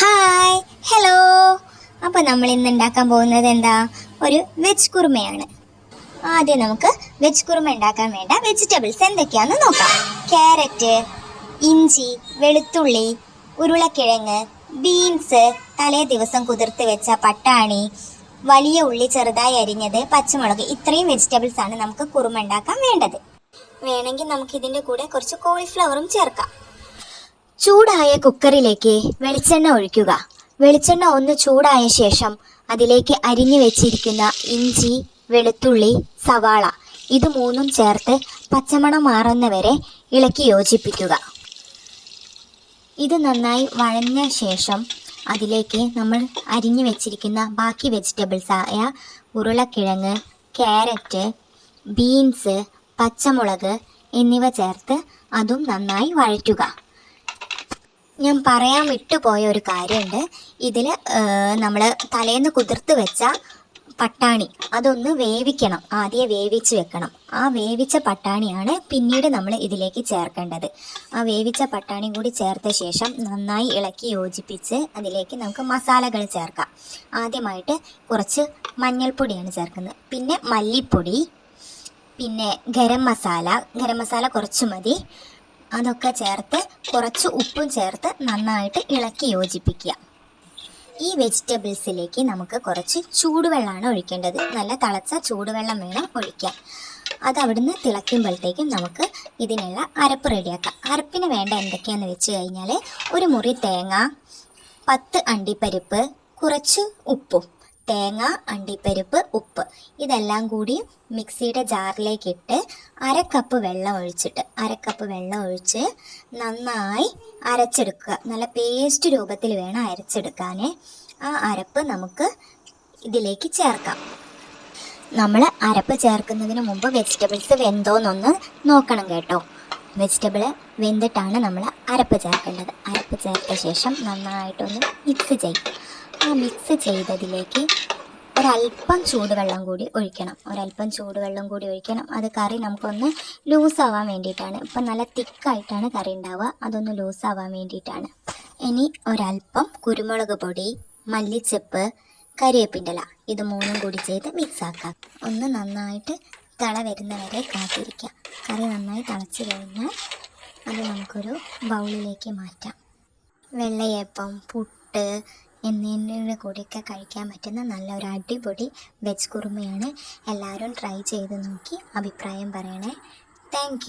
Hi hello അപ്പോൾ നമ്മൾ ഇന്ന് ഉണ്ടാക്കാൻ പോകുന്നത് എന്താ? ഒരു വെജ് കുറുമയാണ്. ആദ്യം നമുക്ക് വെജ് കുറുമ ഉണ്ടാക്കാൻ വേണ്ട. വെജിറ്റബിൾസ് എന്തൊക്കെയാണെന്ന് നോക്കാം. ക്യാരറ്റ് ഇഞ്ചി വെളുത്തുള്ളി ഉരുളക്കിഴങ്ങ് ബീൻസ് തലേ ദിവസം കുതിർത്ത് വെച്ച പട്ടാണി വലിയ ഉള്ളി ചെറുതായി അരിഞ്ഞത് പച്ചമുളക് ഇത്രയും വെജിറ്റബിൾസ് ആണ് നമുക്ക് കുറുമ ഉണ്ടാക്കാൻ വേണ്ടത്. വേണമെങ്കിൽ നമുക്ക് ഇതിന്റെ കൂടെ കുറച്ച് കോളിഫ്ലവറും ചേർക്കാം. ചൂടായ കുക്കറിലേക്ക് വെളിച്ചെണ്ണ ഒഴിക്കുക. വെളിച്ചെണ്ണ ഒന്ന് ചൂടായ ശേഷം അതിലേക്ക് അരിഞ്ഞു വെച്ചിരിക്കുന്ന ഇഞ്ചി വെളുത്തുള്ളി സവാള ഇത് മൂന്നും ചേർത്ത് പച്ചമണം മാറുന്നവരെ ഇളക്കി യോജിപ്പിക്കുക. ഇത് നന്നായി വഴഞ്ഞ ശേഷം അതിലേക്ക് നമ്മൾ അരിഞ്ഞു വെച്ചിരിക്കുന്ന ബാക്കി വെജിറ്റബിൾസ് ആയ ഉരുളക്കിഴങ്ങ് ക്യാരറ്റ് ബീൻസ് പച്ചമുളക് എന്നിവ ചേർത്ത് അതും നന്നായി വഴറ്റുക. ഞാൻ പറയാൻ വിട്ടുപോയ ഒരു കാര്യമുണ്ട്. ഇതിൽ നമ്മൾ തലേന്ന് കുതിർത്ത് വെച്ച പട്ടാണി. അതൊന്ന് വേവിക്കണം. ആദ്യം വേവിച്ച് വെക്കണം. ആ വേവിച്ച പട്ടാണിയാണ് പിന്നീട് നമ്മൾ ഇതിലേക്ക് ചേർക്കേണ്ടത്. ആ വേവിച്ച പട്ടാണി കൂടി ചേർത്ത ശേഷം നന്നായി ഇളക്കി യോജിപ്പിച്ച് അതിലേക്ക് നമുക്ക് മസാലകൾ ചേർക്കാം. ആദ്യമായിട്ട് കുറച്ച് മഞ്ഞൾപ്പൊടിയാണ് ചേർക്കുന്നത്. പിന്നെ മല്ലിപ്പൊടി പിന്നെ ഗരം മസാല. ഗരം മസാല കുറച്ച് മതി. അതൊക്കെ ചേർത്ത് കുറച്ച് ഉപ്പും ചേർത്ത് നന്നായിട്ട് ഇളക്കി യോജിപ്പിക്കുക. ഈ വെജിറ്റബിൾസിലേക്ക് നമുക്ക് കുറച്ച് ചൂടുവെള്ളമാണ് ഒഴിക്കേണ്ടത്. നല്ല തിളച്ച ചൂടുവെള്ളം വേണം ഒഴിക്കാൻ. അത് അവിടുന്ന് തിളയ്ക്കുമ്പോഴത്തേക്കും നമുക്ക് ഇതിനുള്ള അരപ്പ് റെഡിയാക്കാം. അരപ്പിന് വേണ്ട എന്തൊക്കെയാണെന്ന് വെച്ച് കഴിഞ്ഞാൽ ഒരു മുറി തേങ്ങ പത്ത് അണ്ടിപ്പരിപ്പ് കുറച്ച് ഉപ്പും. തേങ്ങ അണ്ടിപ്പരിപ്പ് ഉപ്പ്. ഇതെല്ലാം കൂടി മിക്സിയുടെ ജാറിലേക്കിട്ട് അര കപ്പ് വെള്ളം ഒഴിച്ചിട്ട് അര കപ്പ് വെള്ളം ഒഴിച്ച് നന്നായി അരച്ചെടുക്കുക. നല്ല പേസ്റ്റ് രൂപത്തിൽ വേണം അരച്ചെടുക്കാൻ ആ അരപ്പ് നമുക്ക് ഇതിലേക്ക് ചേർക്കാം. നമ്മൾ അരപ്പ് ചേർക്കുന്നതിന് മുമ്പ് വെജിറ്റബിൾസ് വെന്തോന്നൊന്ന് നോക്കണം കേട്ടോ. വെജിറ്റബിൾ വെന്തിട്ടാണ് നമ്മൾ അരപ്പ് ചേർക്കേണ്ടത്. അരപ്പ് ചേർത്ത ശേഷം നന്നായിട്ടൊന്ന് മിക്സ് ചെയ്യും ആ മിക്സ് ചെയ്തതിലേക്ക് ഒരല്പം ചൂടുവെള്ളം കൂടി ഒഴിക്കണം. ഒരല്പം ചൂടുവെള്ളം കൂടി ഒഴിക്കണം. അത് കറി നമുക്കൊന്ന് ലൂസാവാൻ വേണ്ടിയിട്ടാണ്. ഇപ്പം നല്ല തിക്കായിട്ടാണ് കറി ഉണ്ടാവുക. അതൊന്ന് ലൂസാവാൻ വേണ്ടിയിട്ടാണ്. ഇനി ഒരല്പം കുരുമുളക് പൊടി മല്ലിച്ചെപ്പ് കരിയേപ്പിന്റെല ഇത് മൂന്നും കൂടി ചെയ്ത് മിക്സ് ആക്കാം. ഒന്ന് നന്നായിട്ട് തള വരുന്നവരെ കാത്തിരിക്കാം. കറി നന്നായി തിളച്ച് കഴിഞ്ഞാൽ അത് നമുക്കൊരു ബൗളിലേക്ക് മാറ്റാം. വെള്ളയപ്പം പുട്ട് എന്നിവയുടെ കൂടെയൊക്കെ കഴിക്കാൻ പറ്റുന്ന നല്ല ഒരു അടിപൊളി വെജ് കുറുമയാണ്. എല്ലാവരും ട്രൈ ചെയ്ത് നോക്കി അഭിപ്രായം പറയണേ. താങ്ക്